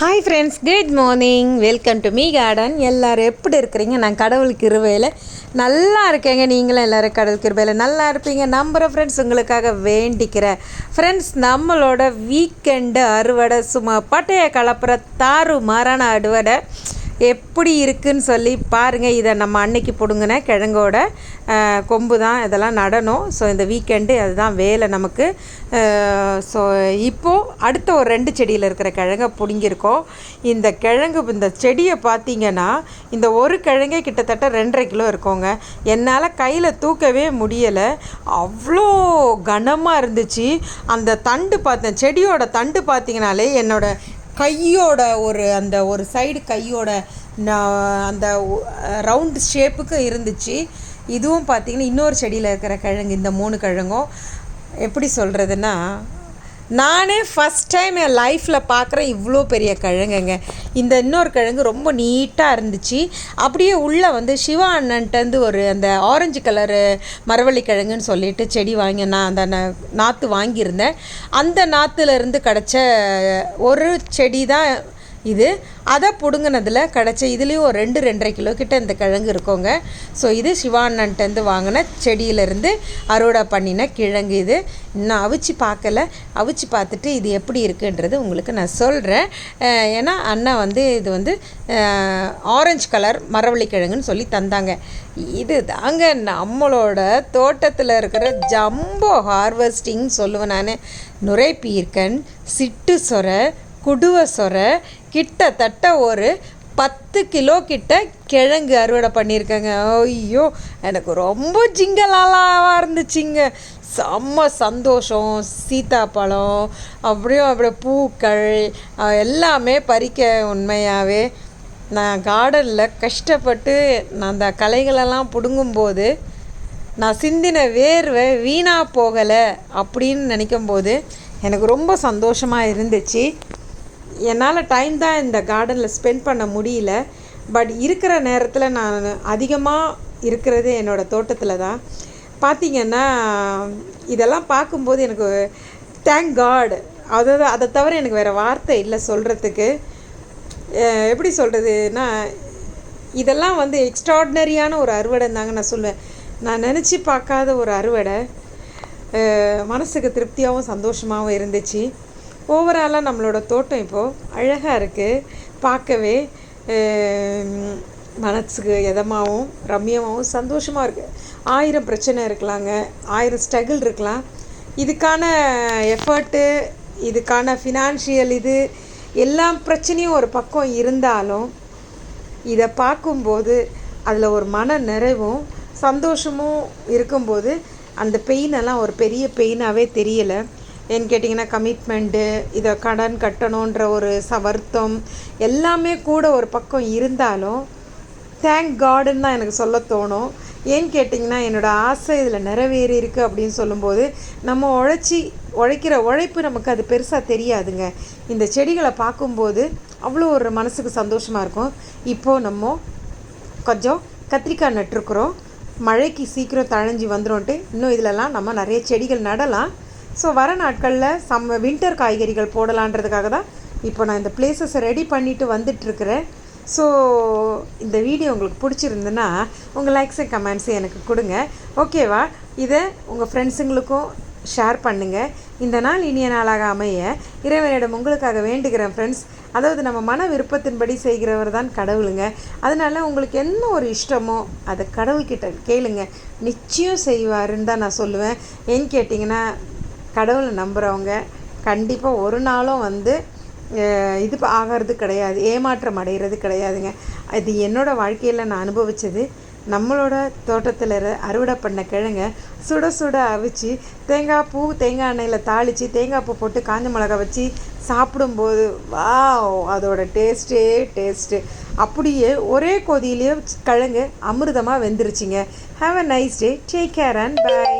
Hi friends good morning welcome to me garden எல்லோரும் எப்படி இருக்கிறீங்க? நான் கடவுளுக்கு இருவையில் நல்லா இருக்கேங்க. நீங்களும் எல்லோரும் கடவுளுக்கு இருவையில் நல்லா இருப்பீங்க. நம்புகிற ஃப்ரெண்ட்ஸ் உங்களுக்காக வேண்டிக்கிறேன். ஃப்ரெண்ட்ஸ் நம்மளோட வீக்கெண்டு அறுவடை சும்மா பட்டைய கலப்புற தாறு மாறான அறுவடை. எப்படி இருக்குன்னு சொல்லி பாருங்கள் இதை நம்ம அன்னைக்கு பிடுங்கின கிழங்கோட கொம்பு தான் இதெல்லாம் நடணும். ஸோ இந்த வீக்கெண்டு அதுதான் வேலை நமக்கு. ஸோ இப்போது அடுத்த ஒரு ரெண்டு செடியில் இருக்கிற கிழங்கை பிடுங்கியிருக்கோம். இந்த கிழங்கு இந்த செடியை பார்த்தீங்கன்னா இந்த ஒரு கிழங்கே கிட்டத்தட்ட ரெண்டரை கிலோ இருக்கோங்க. என்னால் கையில் தூக்கவே முடியலை. அவ்வளோ கனமாக இருந்துச்சு. அந்த தண்டு பார்த்தேன் செடியோட தண்டு பார்த்திங்கனாலே என்னோடய கையோட ஒரு அந்த ஒரு சைடு கையோட அந்த ரவுண்ட் ஷேப்புக்கு இருந்துச்சு. இதுவும் பார்த்திங்கன்னா இன்னொரு செடியில் இருக்கிற கிழங்கு இந்த மூணு கிழங்கும். எப்படி சொல்கிறதுன்னா நானே ஃபஸ்ட் டைம் என் லைஃப்பில் பார்க்குறேன் இவ்வளோ பெரிய கிழங்குங்க. இந்த இன்னொரு கிழங்கு ரொம்ப நீட்டாக இருந்துச்சு. அப்படியே உள்ளே வந்து சிவா அண்ணன்ட்டேருந்து ஒரு அந்த ஆரஞ்சு கலரு மரவள்ளி கிழங்குன்னு சொல்லிட்டு செடி வாங்கி நான் அந்த நாற்று வாங்கியிருந்தேன். அந்த நாற்றுலேருந்து கிடச்ச ஒரு செடி தான் இது அதை பிடுங்கினதில் கிடச்ச இதுலேயும் ஒரு ரெண்டு ரெண்டரை கிலோ கிட்ட இந்த கிழங்கு இருக்கோங்க. ஸோ இது சிவானன்ட்டேருந்து வாங்கின செடியிலேருந்து அறுவடை பண்ணின கிழங்கு இது. இன்னும் அவிச்சு பார்க்கல அவிச்சு பார்த்துட்டு இது எப்படி இருக்குன்றது உங்களுக்கு நான் சொல்கிறேன் ஏன்னா அண்ணா வந்து இது வந்து ஆரஞ்சு கலர் மரவள்ளி கிழங்குன்னு சொல்லி தந்தாங்க. இது தாங்க நம்மளோட தோட்டத்தில் இருக்கிற ஜம்போ ஹார்வெஸ்டிங் சொல்லுவேன் நான். நுரைப்பீர்க்கன் சிட்டு சொரை குடுவை சொரை கிட்டத்தட்ட ஒரு பத்து கிலோ கிட்ட கிழங்கு அறுவடை பண்ணியிருக்கேங்க. ஐயோ எனக்கு ரொம்ப ஜிங்கலாலாவாக இருந்துச்சுங்க. செம்ம சந்தோஷம். சீத்தாப்பழம் அப்படியும் அப்படியே பூக்கள் எல்லாமே பறிக்க உண்மையாகவே நான் கார்டனில் கஷ்டப்பட்டு நான் அந்த கலைகளெல்லாம் பிடுங்கும்போது நான் சிந்தின வேர்வை வீணாக போகலை அப்படின்னு நினைக்கும்போது எனக்கு ரொம்ப சந்தோஷமாக இருந்துச்சு. என்னால் டைம் தான் இந்த கார்டனில் ஸ்பெண்ட் பண்ண முடியல. பட் இருக்கிற நேரத்தில் நான் அதிகமாக இருக்கிறது என்னோடய தோட்டத்தில் தான். பார்த்திங்கன்னா இதெல்லாம் பார்க்கும்போது எனக்கு தேங்க் காட் அதாவது அதை தவிர எனக்கு வேறு வார்த்தை இல்லை சொல்கிறதுக்கு எப்படி சொல்கிறதுனா இதெல்லாம் வந்து எக்ஸ்ட்ராடினரியான ஒரு அறுவடை தாங்க நான் சொல்லுவேன் நான் நினச்சி பார்க்காத ஒரு அறுவடை. மனசுக்கு திருப்தியாகவும் சந்தோஷமாகவும் இருந்துச்சு. ஓவராலாக நம்மளோட தோட்டம் இப்போது அழகாக இருக்குது பார்க்கவே மனசுக்கு எதமாகவும் ரம்யமாகவும் சந்தோஷமாக இருக்குது ஆயிரம் பிரச்சனை இருக்கலாங்க ஆயிரம் ஸ்ட்ரகிள் இருக்கலாம். இதுக்கான எஃபர்ட்டு இதுக்கான ஃபினான்ஷியல் இது எல்லா பிரச்சனையும் ஒரு பக்கம் இருந்தாலும் இதை பார்க்கும்போது அதில் ஒரு மன நிறைவும் சந்தோஷமும் இருக்கும்போது அந்த பெயினெல்லாம் ஒரு பெரிய பெயினாகவே தெரியலை. ஏன்னு கேட்டிங்கன்னா கமிட்மெண்ட்டு இதை கடன் கட்டணுன்ற ஒரு ச வருத்தம் எல்லாமே கூட ஒரு பக்கம் இருந்தாலும் தேங்க் காடுன்னு தான் எனக்கு சொல்ல தோணும். ஏன்னு கேட்டிங்கன்னா என்னோடய ஆசை இதில் நிறைவேறி இருக்குது அப்படின்னு சொல்லும்போது நம்ம உழைச்சி உழைக்கிற உழைப்பு நமக்கு அது பெருசாக தெரியாதுங்க. இந்த செடிகளை பார்க்கும்போது அவ்வளோ ஒரு மனசுக்கு சந்தோஷமாக இருக்கும். இப்போது நம்ம கொஞ்சம் கத்திரிக்காய் நட்டுருக்குறோம். மழைக்கு சீக்கிரம் தழைஞ்சி வந்துடும்ட்டு இன்னும் இதிலலாம் நம்ம நிறைய செடிகள் நடலாம். ஸோ வர நாட்களில் சம் வின்டர் காய்கறிகள் போடலான்றதுக்காக தான் இப்போ நான் இந்த பிளேசஸை ரெடி பண்ணிவிட்டு வந்துட்டுருக்கிறேன். ஸோ இந்த வீடியோ உங்களுக்கு பிடிச்சிருந்துன்னா உங்கள் லைக்ஸை அண்ட் கமெண்ட்ஸை எனக்கு கொடுங்க. ஓகேவா இதை உங்கள் ஃப்ரெண்ட்ஸுங்களுக்கும் ஷேர் பண்ணுங்கள் இந்த நாள் இனிய நாளாக அமைய இறைவனிடம் உங்களுக்காக வேண்டுகிறேன் ஃப்ரெண்ட்ஸ் அதாவது நம்ம மன விருப்பத்தின்படி செய்கிறவர் தான் கடவுளுங்க. அதனால் உங்களுக்கு என்ன ஒரு இஷ்டமோ அதை கடவுள்கிட்ட கேளுங்க. நிச்சயம் செய்வாருன்னு தான் நான் சொல்லுவேன். ஏன்னு கேட்டிங்கன்னா கடவுளை நம்புகிறவங்க கண்டிப்பாக ஒரு நாளும் வந்து இது ஆகிறது கிடையாது ஏமாற்றம் அடைகிறது கிடையாதுங்க. இது என்னோடய வாழ்க்கையில் நான் அனுபவித்தது நம்மளோட தோட்டத்தில் அறுவடை பண்ண கிழங்க சுட சுட அவிச்சு தேங்காய் பூ தேங்காய் எண்ணெயில் தாளித்து தேங்காய் பூ போட்டு காஞ்ச மிளகா வச்சு சாப்பிடும்போது வா அதோட டேஸ்ட்டே டேஸ்ட்டு. அப்படியே ஒரே கொதியிலேயே கிழங்கு அமிர்தமாக வெந்துருச்சிங்க. Have a nice day take care and bye